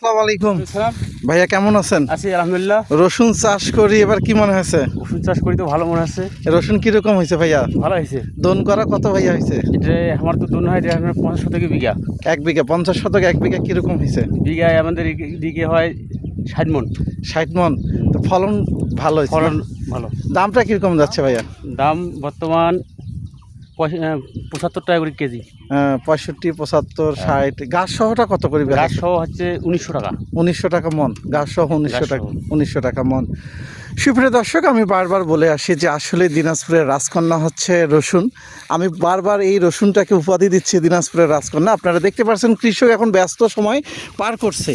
আসসালামু আলাইকুম। ভাইয়া কেমন আছেন? আছি আলহামদুলিল্লাহ। রসুন চাষ করি এবার কি মনে হয়েছে? ওষুধ চাষ করি তো ভালো মনে আছে রসুন কীরকম হয়েছে ভাইয়া? ভালো হয়েছে। দোন করা কত ভাইয়া হয়েছে? এটা আমার তো দোনো হয় এটা আমার পঞ্চাশ শতকে বিঘা। এক বিঘা পঞ্চাশ শতক এক বিঘা কীরকম হয়েছে? বিঘায় আমাদের দিকে হয় ষাট মন। ষাট মন তো ফলন ভালো ফলন ভালো। দামটা কীরকম যাচ্ছে ভাইয়া? দাম বর্তমান পঁচাত্তর টাকা করে কেজি। পঁয়ষট্টি পঁচাত্তর ষাট। গাছ সহটা কত করে গাছ সহ হচ্ছে উনিশশো টাকা। উনিশশো টাকা মন। গাছ সহ উনিশশো টাকা উনিশশো টাকা মন। সুপ্রিয় দর্শক আমি বারবার বলে আসি যে আসলে দিনাজপুরের রাজকন্যা হচ্ছে রসুন। আমি বারবার এই রসুনটাকে উপাধি দিচ্ছি দিনাজপুরের রাজকন্যা। আপনারা দেখতে পাচ্ছেন কৃষক এখন ব্যস্ত সময় পার করছে।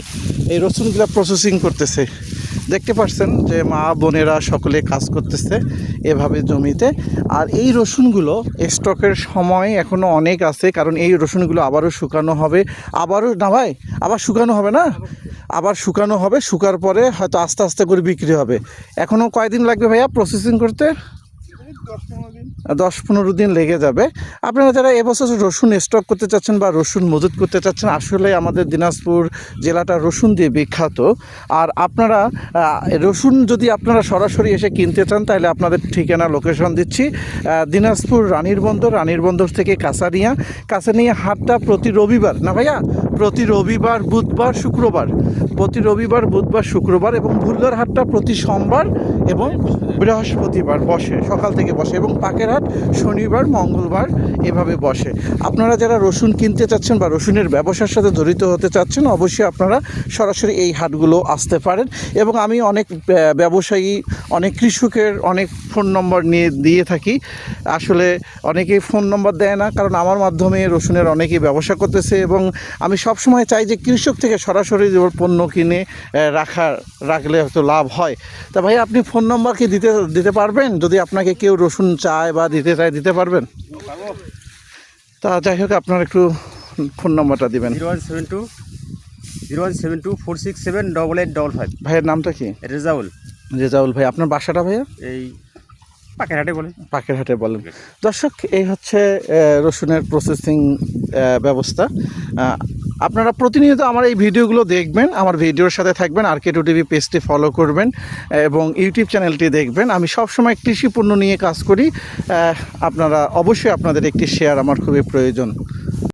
এই রসুনগুলো প্রসেসিং করতেছে। দেখতে পাচ্ছেন যে মা বোনেরা সকলে কাজ করতেছে এভাবে জমিতে। আর এই রসুনগুলো স্টকের সময় এখনও অনেক আছে, কারণ এই রসুনগুলো আবারও শুকানো হবে। আবারও না ভাই, আবার শুকানো হবে না? আবার শুকানো হবে, শুকার পরে হয়তো আস্তে আস্তে করে বিক্রি হবে। এখনও কয়দিন লাগবে ভাইয়া প্রসেসিং করতে? দশ পনেরো দিন লেগে যাবে। আপনারা যারা এবছর রসুন স্টক করতে চাচ্ছেন বা রসুন মজুত করতে চাচ্ছেন, আসলে আমাদের দিনাজপুর জেলাটা রসুন দিয়ে বিখ্যাত। আর আপনারা রসুন যদি আপনারা সরাসরি এসে কিনতে চান, তাহলে আপনাদের ঠিকানা লোকেশন দিচ্ছি। দিনাজপুর রানীর বন্দর রানীর বন্দর থেকে কাসারিয়া কাসারিয়া হাটটা প্রতি রবিবার, না ভাইয়া? প্রতি রবিবার, বুধবার, শুক্রবার। প্রতি রবিবার, বুধবার, শুক্রবার এবং ভুল্লার হাটটা প্রতি সোমবার এবং বৃহস্পতিবার বসে, সকাল থেকে বসে এবং পাকের হাট শনিবার, মঙ্গলবার এভাবে বসে। আপনারা যারা রসুন কিনতে চাচ্ছেন বা রসুনের ব্যবসার সাথে জড়িত হতে চাচ্ছেন, অবশ্যই আপনারা সরাসরি এই হাটগুলো আসতে পারেন এবং আমি অনেক ব্যবসায়ী, অনেক কৃষকের অনেক ফোন নম্বর নিয়ে, দিয়ে থাকি। আসলে অনেকেই ফোন নম্বর দেয় না, কারণ আমার মাধ্যমে রসুনের অনেকেই ব্যবসা করতেছে এবং আমি সবসময় চাই যে কৃষক থেকে সরাসরি পণ্য কিনে রাখা রাখলে হয়তো লাভ হয়। তা ভাই আপনি ফোন নম্বর কি দিতে দিতে পারবেন? যদি আপনাকে কেউ রসুন চায় বা দিতে চায় দিতে পারবেন? তা যাই হোক আপনার একটু ফোন নম্বরটা দিবেন। Zero one seven two zero one seven two four six seven double eight double five. ভাইয়ের নামটা কি? রেজাউল। রেজাউল ভাই আপনার বাসাটা ভাইয়া? এই পাকের হাটে বলে। পাকের হাটে বলেন। দর্শক এই হচ্ছে রসুনের প্রসেসিং ব্যবস্থা। আপনারা প্রতিনিয়ত আমার এই ভিডিওগুলো দেখবেন, আমার ভিডিওর সাথে থাকবেন আর কেটু টিভি পেজটি ফলো করবেন, এবং ইউটিউব চ্যানেলটি দেখবেন। আমি সবসময় কৃষি পণ্য নিয়ে কাজ করি আপনারা অবশ্যই আপনাদের একটি শেয়ার আমার খুবই প্রয়োজন।